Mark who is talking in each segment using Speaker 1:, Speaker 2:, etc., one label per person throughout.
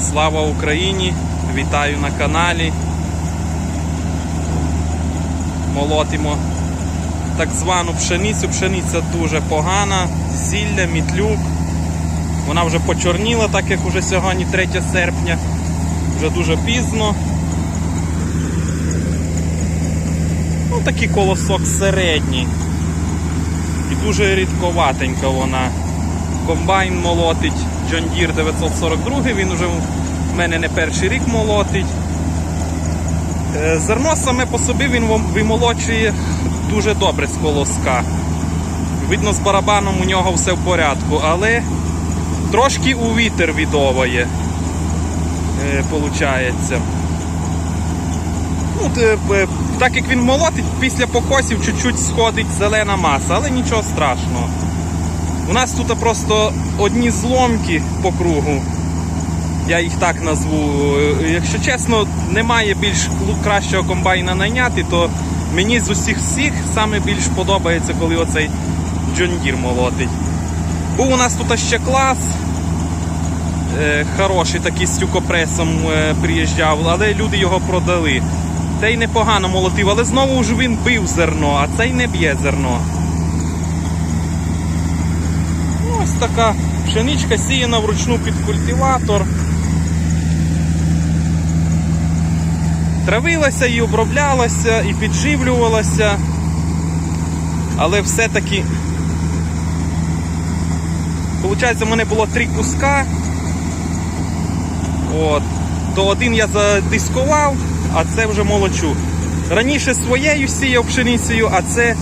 Speaker 1: Слава Україні! Вітаю на каналі. Молотимо так звану пшеницю. Пшениця дуже погана, зілля, мітлюк. Вона вже почорніла, так як уже сьогодні 3 серпня. Вже дуже пізно. Ну, такий колосок середній. І дуже рідковатенька вона. Комбайн молотить John Deere 942, він вже в мене не перший рік молотить. Е, Зерно саме по собі він вимолочує дуже добре з колоска. Видно, з барабаном у нього все в порядку, але трошки у вітер відоває. Е, получається. Ну, так як він молотить, після покосів чуть-чуть сходить зелена маса, але нічого страшного. У нас тут просто одні зломки по кругу. Я їх так назву. Якщо чесно, немає більш кращого комбайна найняти, то мені з усіх всіх саме більш подобається, коли оцей Deere молотить. Був у нас тут ще клас. е, Хороший такий з тюкопресом е, приїжджав, але люди його продали. Цей непогано молотив, але знову ж він бив зерно, а цей не б'є зерно. Ну, Ось така пшеничка сіяна вручну під культиватор. Травилася і оброблялася, і підживлювалася. Але все-таки. Получається, в мене було три куска. От. То один я задискував, а це вже молочу. Раніше своєю сіяв пшеницею, а це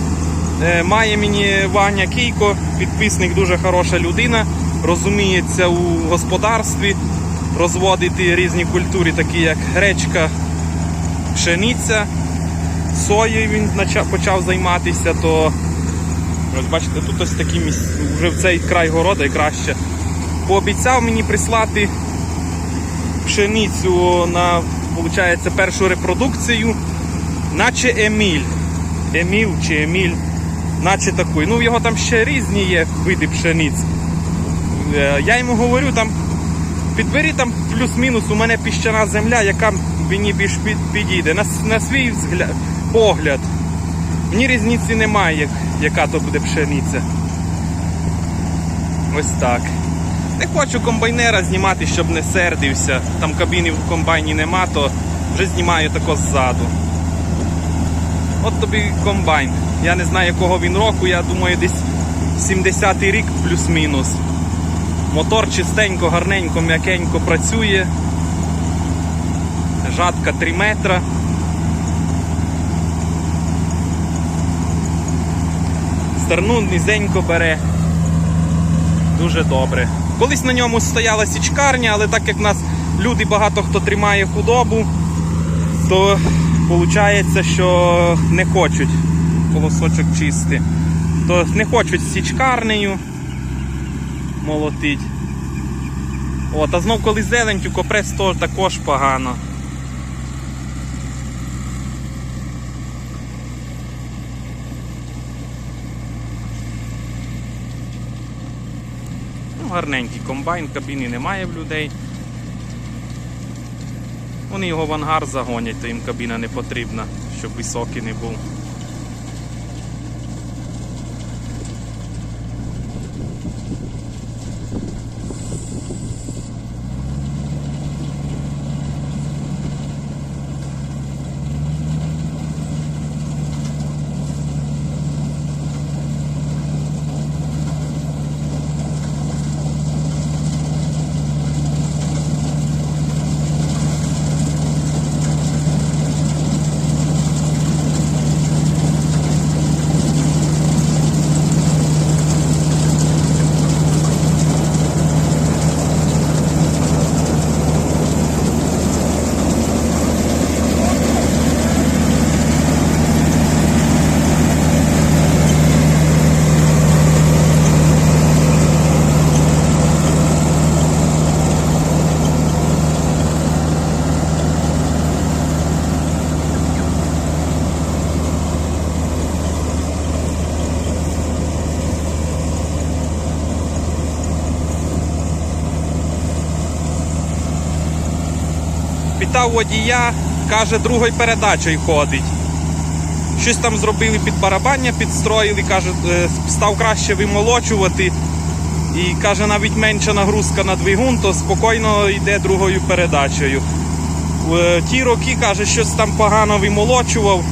Speaker 1: має мені Ваня Кійко, підписник, дуже хороша людина, розуміється у господарстві, розводити різні культури, такі як гречка, пшениця, соєю він почав займатися, то ось бачите, тут ось такі місця, вже в цей край города і краще. Пообіцяв мені прислати пшеницю на виходить, першу репродукцію, наче Еміль. Еміл чи Еміль, наче такий. Ну, в його там ще різні є види пшениць. Е, Я йому говорю, там підбери там плюс-мінус, у мене піщана земля, яка мені більш підійде. На, на свій взгляд, погляд. Мені різниці немає, яка то буде пшениця. Ось так. Не хочу комбайнера знімати, щоб не сердився. Там кабіни в комбайні нема, то вже знімаю тако ззаду. От тобі комбайн. Я не знаю, якого він року, я думаю, десь 70-й рік плюс-мінус. Мотор чистенько, гарненько, м'якенько працює. Жатка 3 метра. Стерну низенько бере. Дуже добре. Колись на ньому стояла січкарня, але так як в нас люди багато хто тримає худобу, то виходить, що не хочуть колосочок чисти. То не хочуть січкарнею молотить. От, а знов коли зелень, тюкопрес то також погано. Ну, гарненький комбайн, кабіни немає в людей. Вони його в ангар загонять, то їм кабіна не потрібна, щоб високий не був. Питав водія, каже, другою передачею ходить. Щось там зробили під барабання, підстроїли, каже, е, став краще вимолочувати. І каже, навіть менша нагрузка на двигун, то спокійно йде другою передачею. Е, ті роки, каже, щось там погано вимолочував,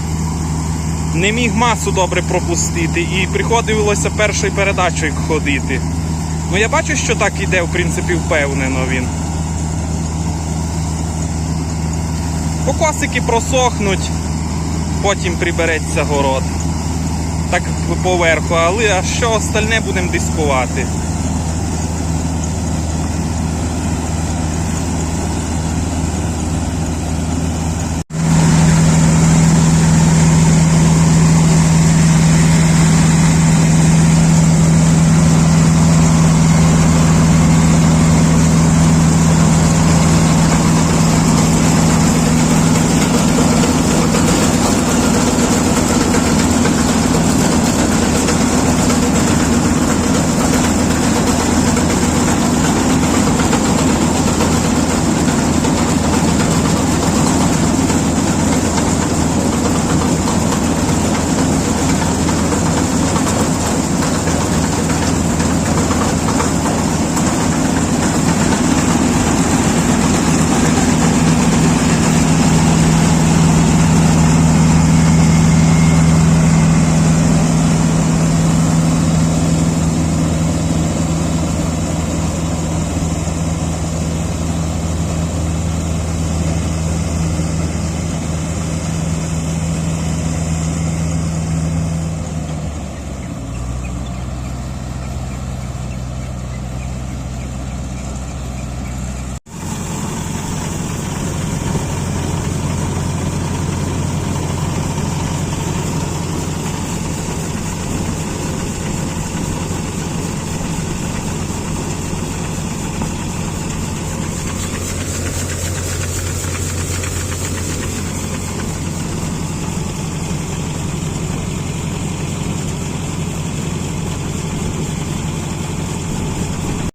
Speaker 1: не міг масу добре пропустити і приходилося першою передачею ходити. Ну я бачу, що так іде, в принципі, впевнено він. Покосики просохнуть, потім прибереться город. Так поверху, але а що остальне будемо дискувати.